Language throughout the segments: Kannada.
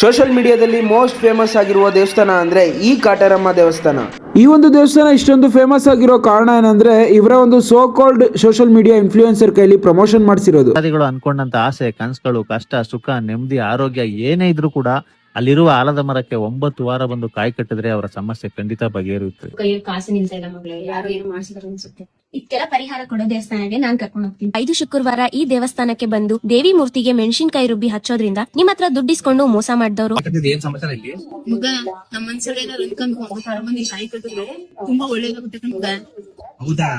ಸೋಷಿಯಲ್ ಮೀಡಿಯಾದಲ್ಲಿ ಮೋಸ್ಟ್ ಫೇಮಸ್ ಆಗಿರುವ ದೇವಸ್ಥಾನ ಅಂದ್ರೆ ಈ ಕಾಟರಮ್ಮ ದೇವಸ್ಥಾನ. ಈ ಒಂದು ದೇವಸ್ಥಾನ ಇಷ್ಟೊಂದು ಫೇಮಸ್ ಆಗಿರೋ ಕಾರಣ ಏನಂದ್ರೆ ಇವರ ಒಂದು so called social media influencer ಕೈಲಿ ಪ್ರಮೋಷನ್ ಮಾಡಿಸಿರೋದು. ಅದಿಗಳು ಅನ್ಕೊಂಡಂತ ಆಸೆ ಕನಸುಗಳು ಕಷ್ಟ ಸುಖ ನೆಮ್ಮದಿ ಆರೋಗ್ಯ ಏನೇ ಇದ್ರೂ ಕೂಡ ಅಲ್ಲಿರುವ ಆಲದ ಮರಕ್ಕೆ ಒಂಬತ್ತು ವಾರ ಬಂದು ಕಾಯಿ ಕಟ್ಟಿದ್ರೆ ಅವರ ಸಮಸ್ಯೆ ಖಂಡಿತ ಬಗೆಹರಿಯುತ್ತೆ. ಇದಕ್ಕೆಲ್ಲ ಪರಿಹಾರ ಕೊಡೋ ದೇವಸ್ಥಾನಕ್ಕೆ ನಾನ್ ಕರ್ಕೊಂಡು ಹೋಗ್ತೀನಿ. ಐದು ಶುಕ್ರವಾರ ಈ ದೇವಸ್ಥಾನಕ್ಕೆ ಬಂದು ದೇವಿ ಮೂರ್ತಿಗೆ ಮೆಣಸಿನಕಾಯಿ ರುಬ್ಬಿ ಹಚ್ಚೋದ್ರಿಂದ ನಿಮ್ ಹತ್ರ ದುಡ್ಡಿಸ್ಕೊಂಡು ಮೋಸ ಮಾಡಿದವರು. ಮಗ ನಮ್ಮ ಮನ್ಸಲ್ಲಿ ಏನಾರು ಅನ್ಕೊಂಡು ಹೋಗ್ತಾರೆ ಬಂದು ಕಾಯಿ ಕಟ್ಟಿದ್ರೆ. ತುಂಬಾ ಒಳ್ಳೇದಾಗುತ್ತೆ ಕಣ್ಮಗ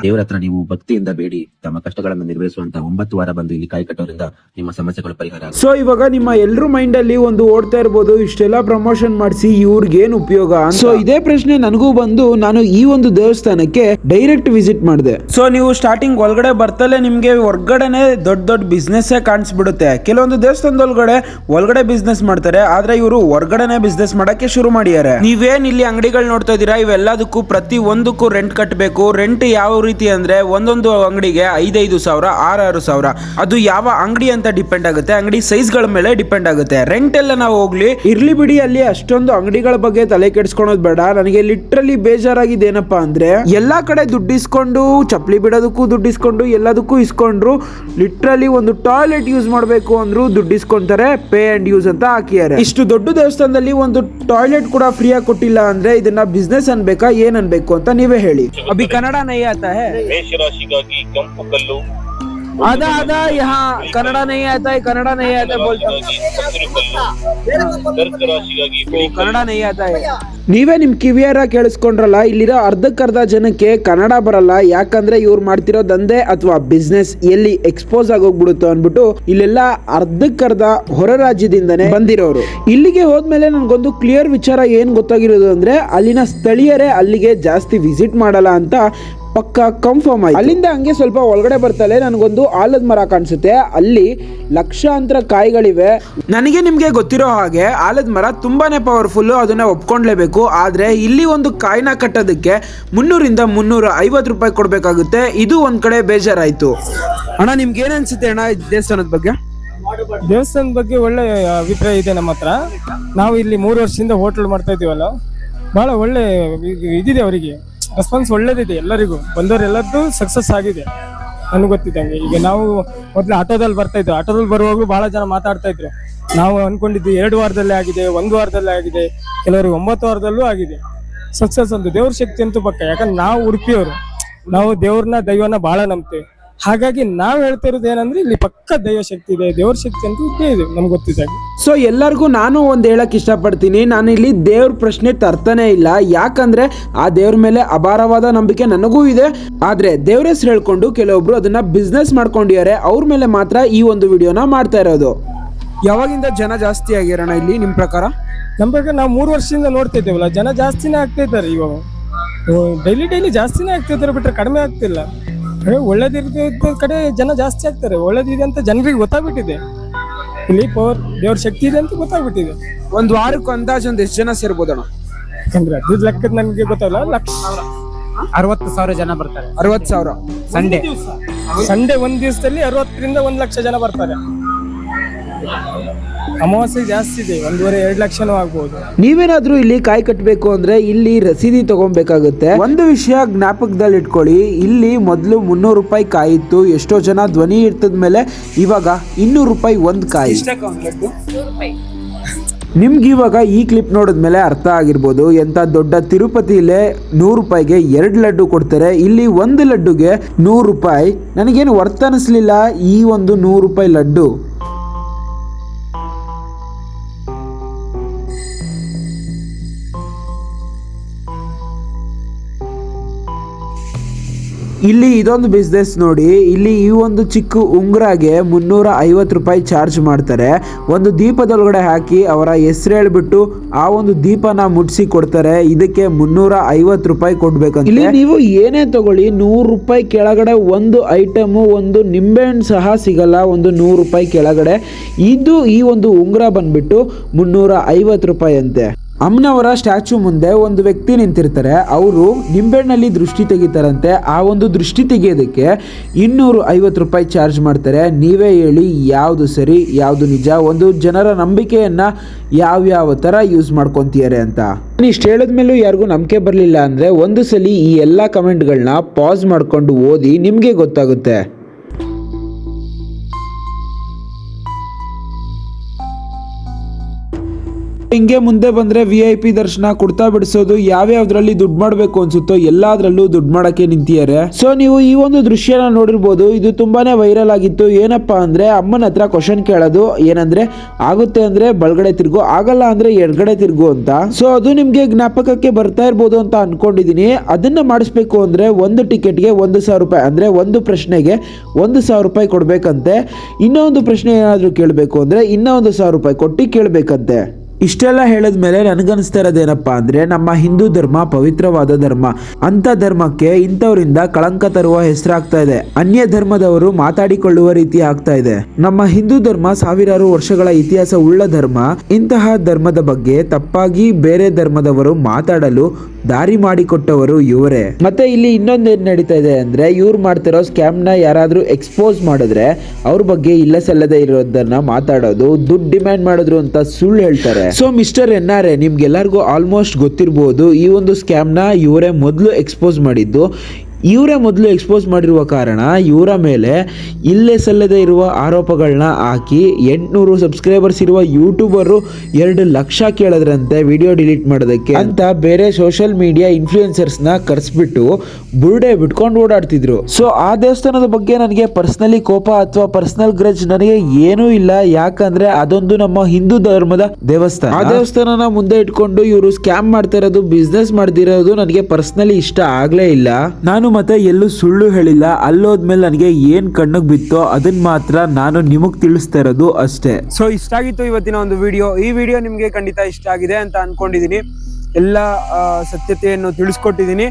ದೇವರ ಹತ್ರ ನೀವು ಭಕ್ತಿಯಿಂದ ಬೇಡಿ ತಮ್ಮ ಕಷ್ಟಗಳನ್ನು ನಿರ್ವಹಿಸುವಂತ ಒಂಬತ್ತು ವಾರ ಬಂದು ಇಲ್ಲಿ ಕಾಯಿ ಕಟ್ಟೋದ್ರಿಂದ ನಿಮ್ಮ ಸಮಸ್ಯೆಗಳು ಪರಿಹಾರ ಆಗುತ್ತೆ. ಸೊ ಇವಾಗ ನಿಮ್ಮ ಎಲ್ರ ಮೈಂಡ್ ಅಲ್ಲಿ ಒಂದು ಓಡ್ತಾ ಇರ್ಬೋದು ಇಷ್ಟೆಲ್ಲ ಪ್ರಮೋಷನ್ ಮಾಡಿಸಿ ಇವ್ರಿಗೆ ಏನ್ ಉಪಯೋಗ ಸೊ ಇದೇ ಪ್ರಶ್ನೆ ನನಗೂ ಬಂದು ನಾನು ಈ ಒಂದು ದೇವಸ್ಥಾನಕ್ಕೆ ಡೈರೆಕ್ಟ್ ವಿಸಿಟ್ ಮಾಡಿದೆ. ಸೊ ನೀವು ಸ್ಟಾರ್ಟಿಂಗ್ ಒಳಗಡೆ ಬರ್ತಲೇ ನಿಮಗೆ ಹೊರ್ಗಡೆನೆ ದೊಡ್ಡ ದೊಡ್ಡ ಬಿಸ್ನೆಸ್ ಕಾಣಿಸ್ಬಿಡುತ್ತೆ. ಕೆಲವೊಂದು ದೇವಸ್ಥಾನದೊಳಗಡೆ ಒಳಗಡೆ ಬಿಸ್ನೆಸ್ ಮಾಡ್ತಾರೆ, ಆದ್ರೆ ಇವರು ಹೊರ್ಗಡೆನೆ ಬಿಸ್ನೆಸ್ ಮಾಡಕ್ಕೆ ಶುರು ಮಾಡಿದ್ದಾರೆ. ನೀವೇನ್ ಇಲ್ಲಿ ಅಂಗಡಿಗಳು ನೋಡ್ತಾ ಇದೀರಾ ಇವೆಲ್ಲದಕ್ಕೂ ಪ್ರತಿ ಒಂದಕ್ಕೂ ರೆಂಟ್ ಕಟ್ಟಬೇಕು ರೆಂಟ್ ಯಾವ ರೀತಿ ಅಂದ್ರೆ ಒಂದೊಂದು ಅಂಗಡಿಗೆ ಐದೈದು ಸಾವಿರ, ಆರಾರು ಸಾವಿರ. ಅದು ಯಾವ ಅಂಗಡಿ ಅಂತ ಡಿಪೆಂಡ್ ಆಗುತ್ತೆ. ಅಂಗಡಿ ಸೈಜ್ಗಳ ಮೇಲೆ ಡಿಪೆಂಡ್ ಆಗುತ್ತೆ. ರೆಂಟ್ ಎಲ್ಲ ನಾವು ಹೋಗ್ಲಿ. ಇರ್ಲಿ ಬಿಡಿ, ಅಲ್ಲಿ ಅಷ್ಟೊಂದು ಅಂಗಡಿಗಳ ಬಗ್ಗೆ ತಲೆ ಕೆಡಿಸ್ಕೊಳೋದು ಬೇಡ. ನನಗೆ ಲಿಟ್ರಲಿ ಬೇಜಾರಾಗಿದೆ ಏನಪ್ಪಾ ಅಂದ್ರೆ, ಎಲ್ಲಾ ಕಡೆ ದುಡ್ಡು ಇಸ್ಕೊಂಡು ಚಪ್ಪಲಿ ಬಿಡೋದಕ್ಕೂ ದುಡ್ಡು ಇಸ್ಕೊಂಡು, ಎಲ್ಲದಕ್ಕೂ ಇಸ್ಕೊಂಡ್ರು. ಲಿಟ್ರಲಿ ಒಂದು ಟಾಯ್ಲೆಟ್ ಯೂಸ್ ಮಾಡಬೇಕು ಅಂದ್ರು ದುಡ್ಡು ಇಸ್ಕೊಂತಾರೆ ಪೇ ಆ್ಯಂಡ್ ಯೂಸ್ ಅಂತ ಹಾಕಿದ್ದಾರೆ. ಇಷ್ಟು ದೊಡ್ಡ ದೇವಸ್ಥಾನದಲ್ಲಿ ಒಂದು ಟಾಯ್ಲೆಟ್ ಕೂಡ ಫ್ರೀಯಾಗಿ ಕೊಟ್ಟಿಲ್ಲ ಅಂದ್ರೆ ಇದನ್ನ ಬಿಸ್ನೆಸ್ ಅನ್ಬೇಕಾ, ಏನ್ ಅನ್ಬೇಕು ಅಂತ ನೀವೇ ಹೇಳಿ. ಅಭಿ ಕನ್ನಡ ನೈ ಆತ ಕಲ್ಲು आधा आधा यहाँ कन्नड़ा नहीं आता है कन्नड़ा नहीं आता है बोलता हूँ ಹಸಿರು ಕಲ್ಲು ಕರ್ಕ ರಾಶಿಗಾಗಿ ಬಿಳಿ ಕಲ್ಲು ಕನ್ನಡ ನೈ ಆತಾ ಹೈ ನೀವೇ ನಿಮ್ ಕಿವಿಯಾರ ಕೇಳಿಸ್ಕೊಂಡ್ರಲ್ಲ ಇಲ್ಲಿರೋ ಅರ್ಧಕ್ಕರ್ಧ ಜನಕ್ಕೆ ಕನ್ನಡ ಬರಲ್ಲ ಯಾಕಂದ್ರೆ ಇವ್ರು ಮಾಡ್ತಿರೋ ದಂಧೆ ಅಥವಾ ಬಿಸ್ನೆಸ್ ಎಲ್ಲಿ ಎಕ್ಸ್ಪೋಸ್ ಆಗೋಗ್ಬಿಡುತ್ತೋ ಅನ್ಬಿಟ್ಟು ಇಲ್ಲೆಲ್ಲ ಅರ್ಧಕ್ಕರ್ಧ ಹೊರ ರಾಜ್ಯದಿಂದನೇ ಬಂದಿರೋರು ಇಲ್ಲಿಗೆ ಹೋದ್ಮೇಲೆ ನನ್ಗೊಂದು ಕ್ಲಿಯರ್ ವಿಚಾರ ಏನ್ ಗೊತ್ತಾಗಿರೋದು ಅಂದ್ರೆ ಅಲ್ಲಿನ ಸ್ಥಳೀಯರೇ ಅಲ್ಲಿಗೆ ಜಾಸ್ತಿ ವಿಸಿಟ್ ಮಾಡಲ್ಲ ಅಂತ ಪಕ್ಕ ಕನ್ಫರ್ಮ್ ಆಯ್ತು. ಅಲ್ಲಿಂದ ಹಂಗೆ ಸ್ವಲ್ಪ ಒಳಗಡೆ ಬರ್ತಾಳೆ ನನಗೊಂದು ಆಲದ ಮರ ಕಾಣಿಸುತ್ತೆ. ಅಲ್ಲಿ ಲಕ್ಷಾಂತರ ಕಾಯಿಗಳಿವೆ. ನನಗೆ ನಿಮಗೆ ಗೊತ್ತಿರೋ ಹಾಗೆ ಆಲದ ಮರ ತುಂಬಾನೇ ಪವರ್ಫುಲ್ ಅದನ್ನ ಒಪ್ಕೊಂಡ್ಲೇಬೇಕು. ಆದ್ರೆ ಇಲ್ಲಿ ಒಂದು ಕಾಯಿನ ಕಟ್ಟೋದಕ್ಕೆ ಮುನ್ನೂರಿಂದ ಮುನ್ನೂರ ಐವತ್ತು ರೂಪಾಯಿ ಕೊಡಬೇಕಾಗುತ್ತೆ. ಇದು ಒಂದ್ ಕಡೆ ಬೇಜಾರಾಯ್ತು. ಅಣ್ಣ ನಿಮ್ಗೆ ಏನ್ ಅನ್ಸುತ್ತೆ ಅಣ್ಣ ಈ ದೇವಸ್ಥಾನದ ಬಗ್ಗೆ? ದೇವಸ್ಥಾನದ ಬಗ್ಗೆ ಒಳ್ಳೆ ಅಭಿಪ್ರಾಯ ಇದೆ ನಮ್ಮ ಹತ್ರ. ನಾವು ಇಲ್ಲಿ ಮೂರು ವರ್ಷದಿಂದ ಹೋಟೆಲ್ ಮಾಡ್ತಾ ಇದೀವಲ್ಲ ಬಹಳ ಒಳ್ಳೆ ಇದಿದೆ ಅವರಿಗೆ. ರೆಸ್ಪಾನ್ಸ್ ಒಳ್ಳೇದಿದೆ ಎಲ್ಲರಿಗೂ. ಬಂದವರೆಲ್ಲದ್ದು ಸಕ್ಸಸ್ ಆಗಿದೆ. ನನಗೆ ಗೊತ್ತಿದ್ದಂಗೆ. ಈಗ ನಾವು ಮೊದಲು ಆಟೋದಲ್ಲಿ ಬರ್ತಾ ಇದ್ವಿ. ಆಟೋದಲ್ಲಿ ಬರುವಾಗಲೂ ಬಹಳ ಜನ ಮಾತಾಡ್ತಾ ಇದ್ರು. ನಾವು ಅನ್ಕೊಂಡಿದ್ದು ಎರಡು ವಾರದಲ್ಲೇ ಆಗಿದೆ, ಒಂದು ವಾರದಲ್ಲೇ ಆಗಿದೆ. ಕೆಲವರಿಗೆ ಒಂಬತ್ತು ವಾರದಲ್ಲೂ ಆಗಿದೆ. ಸಕ್ಸಸ್ ಅಂತ ದೇವ್ರ ಶಕ್ತಿ ಅಂತೂ ಪಕ್ಕ. ಯಾಕಂದ್ರೆ ನಾವು ಉಡುಪಿಯವರು. ನಾವು ದೇವ್ರನ್ನ, ದೈವನ ಬಹಳ ನಂಬ್ತೇವೆ. ಹಾಗಾಗಿ ನಾವು ಹೇಳ್ತಾ ಇರೋದು ಏನಂದ್ರೆ ಇಲ್ಲಿ ಪಕ್ಕ ದೈವ ಶಕ್ತಿ ಇದೆ ದೇವ್ರ ಶಕ್ತಿ ಅಂತ ಇದ್ದೇ ಇದೆ ನಮ್ಗೆ ಗೊತ್ತಿದ್ದಾಗ ಸೊ ಎಲ್ಲರಿಗೂ ನಾನು ಒಂದು ಹೇಳಕ್ ಇಷ್ಟಪಡ್ತೀನಿ ನಾನು ಇಲ್ಲಿ ದೇವ್ರ ಪ್ರಶ್ನೆ ತರ್ತಾನೆ ಇಲ್ಲ ಯಾಕಂದ್ರೆ ಆ ದೇವ್ರ ಮೇಲೆ ಅಪಾರವಾದ ನಂಬಿಕೆ ನನಗೂ ಇದೆ. ಆದ್ರೆ ದೇವ್ರ ಹೆಸರು ಹೇಳ್ಕೊಂಡು ಕೆಲವೊಬ್ರು ಅದನ್ನ ಬಿಸ್ನೆಸ್ ಮಾಡ್ಕೊಂಡಿದ್ದಾರೆ ಅವ್ರ ಮೇಲೆ ಮಾತ್ರ ಈ ಒಂದು ವಿಡಿಯೋನ ಮಾಡ್ತಾ ಇರೋದು. ಯಾವಾಗಿಂದ ಜನ ಜಾಸ್ತಿ ಆಗಿರೋಣ ಇಲ್ಲಿ ನಿಮ್ಮ ಪ್ರಕಾರ? ನಮ್ಮ ಪ್ರಕಾರ ನಾವು ಮೂರು ವರ್ಷದಿಂದ ನೋಡ್ತಾ ಇದ್ದೇವಲ್ಲ ಜನ ಜಾಸ್ತಿನೇ ಆಗ್ತಾ ಇದ್ದಾರೆ ಇವಾಗ. ಡೈಲಿ ಡೈಲಿ ಜಾಸ್ತಿನೇ ಆಗ್ತಾ ಇದ್ದಾರೆ ಬಿಟ್ರೆ ಕಡಿಮೆ ಆಗ್ತಿಲ್ಲ. ಅದೇ ಒಳ್ಳೇದಿರ್ತಿದ್ದ ಕಡೆ ಜನ ಜಾಸ್ತಿ ಆಗ್ತಾರೆ. ಒಳ್ಳೇದಿದೆ ಅಂತ ಜನರಿಗೆ ಗೊತ್ತಾಗ್ಬಿಟ್ಟಿದೆ. ಇಲ್ಲಿ ಪವರ್ ದೇವ್ರ ಶಕ್ತಿ ಇದೆ ಅಂತ ಗೊತ್ತಾಗ್ಬಿಟ್ಟಿದೆ. ಒಂದ್ ವಾರಕ್ಕೆ ಅಂದಾಜು ಒಂದ್ ಎಷ್ಟು ಜನ ಸೇರ್ಬೋದು ಅಂದ್ರೆ ಅದ್ರ ಲೆಕ್ಕದ ನನಗೆ ಗೊತ್ತಾಗಲ್ಲ ಲಕ್ಷ. ಅರವತ್ತು ಸಾವಿರ ಜನ ಬರ್ತಾರೆ. ಅರವತ್ತು ಸಾವಿರ. ಸಂಡೇ ಸಂಡೇ ಒಂದ್ ದಿವಸದಲ್ಲಿ ಅರವತ್ತರಿಂದ ಒಂದ್ ಲಕ್ಷ ಜನ ಬರ್ತಾರೆ. ಅಮಾವಾಸ್ಯೆ ಜಾಸ್ತಿ ಇದೆ ಒಂದೂವರೆ ಎರಡು ಲಕ್ಷನೂ ಆಗ್ಬೋದು. ನೀವೇನಾದರೂ ಇಲ್ಲಿ ಕಾಯಿ ಕಟ್ಟಬೇಕು ಅಂದ್ರೆ ಇಲ್ಲಿ ರಸೀದಿ ತಗೊಬೇಕಾಗುತ್ತೆ ಒಂದು ವಿಷಯ ಜ್ಞಾಪಕದಲ್ಲಿ ಇಟ್ಕೊಳ್ಳಿ ಇಲ್ಲಿ ಮೊದಲು ಮುನ್ನೂರು ರೂಪಾಯಿ ಕಾಯಿ ಇತ್ತು ಎಷ್ಟೋ ಜನ ಧ್ವನಿ ಇರ್ತದ ಮೇಲೆ ಇವಾಗ ಇನ್ನೂರು ರೂಪಾಯಿ ಒಂದು ಕಾಯಿ. ನಿಮ್ಗೆ ಇವಾಗ ಈ ಕ್ಲಿಪ್ ನೋಡಿದ ಮೇಲೆ ಅರ್ಥ ಆಗಿರ್ಬೋದು. ಎಂಥ ದೊಡ್ಡ ತಿರುಪತಿಲೇ ನೂರು ರೂಪಾಯಿಗೆ ಎರಡು ಲಡ್ಡು ಕೊಡ್ತಾರೆ ಇಲ್ಲಿ ಒಂದು ಲಡ್ಡುಗೆ ನೂರು ರೂಪಾಯಿ. ನನಗೇನು ವರ್ತ್ ಅನಿಸ್ಲಿಲ್ಲ ಈ ಒಂದು ನೂರು ರೂಪಾಯಿ ಲಡ್ಡು. ಇಲ್ಲಿ ಇದೊಂದು ಬಿಸ್ನೆಸ್ ನೋಡಿ, ಇಲ್ಲಿ ಈ ಒಂದು ಚಿಕ್ಕ ಉಂಗುರಾಗೆ ಮುನ್ನೂರ ಐವತ್ತು ರೂಪಾಯಿ ಚಾರ್ಜ್ ಮಾಡ್ತಾರೆ. ಒಂದು ದೀಪದೊಳಗಡೆ ಹಾಕಿ ಅವರ ಹೆಸರು ಹೇಳ್ಬಿಟ್ಟು ಆ ಒಂದು ದೀಪನ ಮುಟ್ಸಿ ಕೊಡ್ತಾರೆ. ಇದಕ್ಕೆ ಮುನ್ನೂರ ಐವತ್ತು ರೂಪಾಯಿ ಕೊಡ್ಬೇಕಂತ. ಇಲ್ಲಿ ನೀವು ಏನೇ ತಗೊಳ್ಳಿ, ನೂರು ರೂಪಾಯಿ ಕೆಳಗಡೆ ಒಂದು ಐಟಮು ಒಂದು ನಿಂಬೆಹಣ್ಣು ಸಹ ಸಿಗಲ್ಲ, ಒಂದು ನೂರು ರೂಪಾಯಿ ಕೆಳಗಡೆ. ಇದು ಈ ಒಂದು ಉಂಗುರ ಬಂದ್ಬಿಟ್ಟು ಮುನ್ನೂರ ಐವತ್ತು ರೂಪಾಯಿ ಅಂತೆ. ಅಮ್ಮನವರ ಸ್ಟ್ಯಾಚು ಮುಂದೆ ಒಂದು ವ್ಯಕ್ತಿ ನಿಂತಿರ್ತಾರೆ. ಅವರು ನಿಂಬೆಹಣ್ಣಲ್ಲಿ ದೃಷ್ಟಿ ತೆಗಿತಾರಂತೆ. ಆ ಒಂದು ದೃಷ್ಟಿ ತೆಗೆಯೋದಕ್ಕೆ ಇನ್ನೂರು ಐವತ್ತು ರೂಪಾಯಿ ಚಾರ್ಜ್ ಮಾಡ್ತಾರೆ. ನೀವೇ ಹೇಳಿ ಯಾವುದು ಸರಿ, ಯಾವುದು ನಿಜ. ಒಂದು ಜನರ ನಂಬಿಕೆಯನ್ನು ಯಾವ್ಯಾವ ಥರ ಯೂಸ್ ಮಾಡ್ಕೊತೀಯಾರೆ ಅಂತ. ನಾನು ಇಷ್ಟು ಹೇಳಿದ್ಮೇಲೂ ಯಾರಿಗೂ ನಂಬಿಕೆ ಬರಲಿಲ್ಲ ಅಂದರೆ ಒಂದು ಸಲ ಈ ಎಲ್ಲ ಕಮೆಂಟ್ಗಳನ್ನ ಪಾಸ್ ಮಾಡಿಕೊಂಡು ಓದಿ ನಿಮಗೆ ಗೊತ್ತಾಗುತ್ತೆ. ಹಿಂಗೆ ಮುಂದೆ ಬಂದ್ರೆ ವಿ ಐ ಪಿ ದರ್ಶನ ಕುರ್ತಾ ಬಿಡಿಸೋದು ಯಾವ್ಯಾವ್ದ್ರಲ್ಲಿ ದುಡ್ಡು ಮಾಡಬೇಕು ಅನ್ಸುತ್ತೋ ಎಲ್ಲಾದ್ರಲ್ಲೂ ದುಡ್ಡು ಮಾಡಕ್ಕೆ ನಿಂತಿದ್ದಾರೆ. ಸೊ ನೀವು ಈ ಒಂದು ದೃಶ್ಯನ ನೋಡಿರ್ಬೋದು. ಇದು ತುಂಬಾನೇ ವೈರಲ್ ಆಗಿತ್ತು. ಏನಪ್ಪಾ ಅಂದ್ರೆ ಅಮ್ಮನ ಹತ್ರ ಕ್ವಶನ್ ಕೇಳೋದು ಏನಂದ್ರೆ, ಆಗುತ್ತೆ ಅಂದ್ರೆ ಬಲ್ಗಡೆ ತಿರುಗು, ಆಗಲ್ಲ ಅಂದ್ರೆ ಎಡಗಡೆ ತಿರುಗು ಅಂತ. ಸೊ ಅದು ನಿಮ್ಗೆ ಜ್ಞಾಪಕಕ್ಕೆ ಬರ್ತಾ ಇರ್ಬೋದು ಅಂತ ಅನ್ಕೊಂಡಿದೀನಿ. ಅದನ್ನ ಮಾಡಿಸ್ಬೇಕು ಅಂದ್ರೆ ಒಂದು ಟಿಕೆಟ್ಗೆ ಒಂದು ಸಾವಿರ ರೂಪಾಯಿ, ಅಂದ್ರೆ ಒಂದು ಪ್ರಶ್ನೆಗೆ ಒಂದು ಸಾವಿರ ರೂಪಾಯಿ ಕೊಡ್ಬೇಕಂತೆ. ಇನ್ನೊಂದು ಪ್ರಶ್ನೆ ಏನಾದರೂ ಕೇಳಬೇಕು ಅಂದ್ರೆ ಇನ್ನೂ ಒಂದು ಸಾವಿರ ರೂಪಾಯಿ ಕೊಟ್ಟು ಕೇಳಬೇಕಂತೆ. ಇಷ್ಟೆಲ್ಲ ಹೇಳಿದ್ಮೇಲೆ ನನಗನ್ಸ್ತಾ ಇರೋದೇನಪ್ಪ ಅಂದ್ರೆ ನಮ್ಮ ಹಿಂದೂ ಧರ್ಮ ಪವಿತ್ರವಾದ ಧರ್ಮ. ಅಂತ ಧರ್ಮಕ್ಕೆ ಇಂಥವರಿಂದ ಕಳಂಕ ತರುವ ಹೆಸರಾಗ್ತಾ ಇದೆ. ಅನ್ಯ ಧರ್ಮದವರು ಮಾತಾಡಿಕೊಳ್ಳುವ ರೀತಿ ಆಗ್ತಾ ಇದೆ. ನಮ್ಮ ಹಿಂದೂ ಧರ್ಮ ಸಾವಿರಾರು ವರ್ಷಗಳ ಇತಿಹಾಸ ಉಳ್ಳ ಧರ್ಮ. ಇಂತಹ ಧರ್ಮದ ಬಗ್ಗೆ ತಪ್ಪಾಗಿ ಬೇರೆ ಧರ್ಮದವರು ಮಾತಾಡಲು ದಾರಿ ಮಾಡಿಕೊಟ್ಟವರು ಇವರೇ. ಮತ್ತೆ ಇಲ್ಲಿ ಇನ್ನೊಂದು ಏನ್ ನಡೀತಾ ಇದೆ ಅಂದ್ರೆ ಇವ್ರು ಮಾಡ್ತಿರೋ ಸ್ಕ್ಯಾಮ್ನ ಯಾರಾದ್ರೂ ಎಕ್ಸ್ಪೋಸ್ ಮಾಡಿದ್ರೆ ಅವ್ರ ಬಗ್ಗೆ ಇಲ್ಲ ಸಲ್ಲದೆ ಇರೋದನ್ನ ಮಾತಾಡೋದು, ದುಡ್ಡು ಡಿಮ್ಯಾಂಡ್ ಮಾಡಿದ್ರು ಅಂತ ಸುಳ್ಳು ಹೇಳ್ತಾರೆ. So Mister N R A almost ಗೊತ್ತಿರಬಹುದು ಈ ಒಂದು ಸ್ಕ್ಯಾಮ್ನ ಇವರೇ ಮೊದಲು ಎಕ್ಸ್ಪೋಸ್ ಮಾಡಿದ್ದು ಇವರೇ ಮೊದಲು ಎಕ್ಸ್ಪೋಸ್ ಮಾಡಿರುವ ಕಾರಣ ಇವರ ಮೇಲೆ ಇಲ್ಲೇ ಸಲ್ಲದೆ ಇರುವ ಆರೋಪಗಳನ್ನ ಹಾಕಿ ಎಂಟುನೂರು ಸಬ್ಸ್ಕ್ರೈಬರ್ಸ್ ಇರುವ ಯೂಟ್ಯೂಬರು ಎರಡು ಲಕ್ಷ ಕೇಳದ್ರಂತೆ ವಿಡಿಯೋ ಡಿಲೀಟ್ ಮಾಡೋದಕ್ಕೆ ಅಂತ ಬೇರೆ ಸೋಷಿಯಲ್ ಮೀಡಿಯಾ ಇನ್ಫ್ಲೂಯೆನ್ಸರ್ಸ್ನ ಕರೆಸ್ಬಿಟ್ಟು ಬುರ್ಡೆ ಬಿಟ್ಕೊಂಡು ಓಡಾಡ್ತಿದ್ರು. ಸೊ ಆ ದೇವಸ್ಥಾನದ ಬಗ್ಗೆ ನನಗೆ ಪರ್ಸ್ನಲಿ ಕೋಪ ಅಥವಾ ಪರ್ಸನಲ್ ಗ್ರಜ್ ನನಗೆ ಏನೂ ಇಲ್ಲ. ಯಾಕಂದ್ರೆ ಅದೊಂದು ನಮ್ಮ ಹಿಂದೂ ಧರ್ಮದ ದೇವಸ್ಥಾನ. ಆ ದೇವಸ್ಥಾನನ ಮುಂದೆ ಇಟ್ಕೊಂಡು ಇವರು ಸ್ಕ್ಯಾಮ್ ಮಾಡ್ತಾ ಇರೋದು ಬಿಸ್ನೆಸ್ ಮಾಡ್ದಿರೋದು ನನಗೆ ಪರ್ಸ್ನಲಿ ಇಷ್ಟ ಆಗಲೇ ಇಲ್ಲ. ನಾನು ಮತ್ತೆ ಎಲ್ಲೂ ಸುಳ್ಳು ಹೇಳಿಲ್ಲ. ಅಲ್ಲೋದ್ಮೇಲೆ ನನಗೆ ಏನ್ ಕಣ್ಣಿಗೆ ಬಿತ್ತೋ ಅದನ್ನ ಮಾತ್ರ ನಾನು ನಿಮಗ್ ತಿಳಿಸ್ತಾ ಇರೋದು ಅಷ್ಟೇ. ಸೊ ಇಷ್ಟ ಆಗಿತ್ತು ಇವತ್ತಿನ ಒಂದು ವಿಡಿಯೋ ಈ ವಿಡಿಯೋ ನಿಮಗೆ ಖಂಡಿತ ಇಷ್ಟ ಆಗಿದೆ ಅಂತ ಅನ್ಕೊಂಡಿದೀನಿ. ಎಲ್ಲ ಸತ್ಯತೆಯನ್ನು ತಿಳಿಸ್ಕೊಟ್ಟಿದ್ದೀನಿ